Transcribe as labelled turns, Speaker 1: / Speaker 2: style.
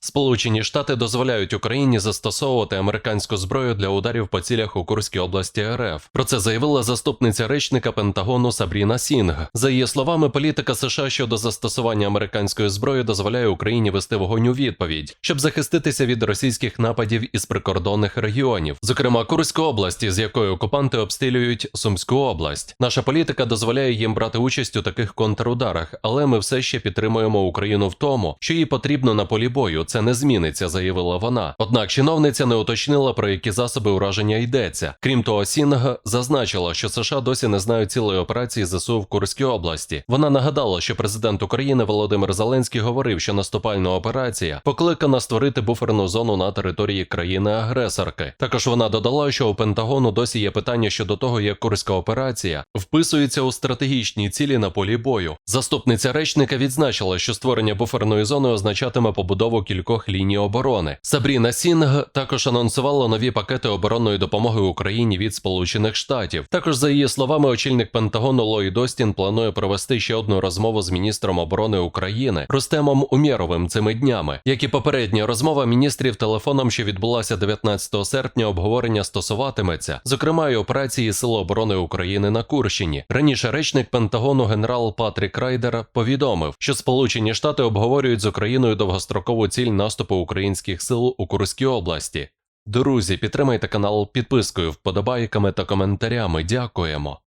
Speaker 1: Сполучені Штати дозволяють Україні застосовувати американську зброю для ударів по цілях у Курській області РФ. Про це заявила заступниця речника Пентагону Сабріна Сінг. За її словами, політика США щодо застосування американської зброї дозволяє Україні вести вогонь у відповідь, щоб захиститися від російських нападів із прикордонних регіонів, зокрема Курську області, з якої окупанти обстрілюють Сумську область. Наша політика дозволяє їм брати участь у таких контрударах, але ми все ще підтримуємо Україну в тому, що їй потрібно на полі бою. Це не зміниться, заявила вона. Однак чиновниця не уточнила про які засоби ураження йдеться. Крім того, Сінг зазначила, що США досі не знають цілої операції ЗСУ в Курській області. Вона нагадала, що президент України Володимир Зеленський говорив, що наступальна операція покликана створити буферну зону на території країни-агресорки. Також вона додала, що у Пентагону досі є питання щодо того, як курська операція вписується у стратегічні цілі на полі бою. Заступниця речника відзначила, що створення буферної зони означатиме побудову кількох ліній оборони. Сабріна Сінг також анонсувала нові пакети оборонної допомоги Україні від Сполучених Штатів. Також за її словами, очільник Пентагону Ллойд Остін планує провести ще одну розмову з міністром оборони України Рустемом Умєровим цими днями. Як і попередня розмова міністрів телефоном, що відбулася 19 серпня, обговорення стосуватиметься, зокрема, і операції Сил оборони України на Курщині. Раніше речник Пентагону генерал Патрік Райдер повідомив, що Сполучені Штати обговорюють з Україною довгострокову ціль наступу українських сил у Курській області. Друзі, підтримайте канал підпискою, вподобайками та коментарями. Дякуємо.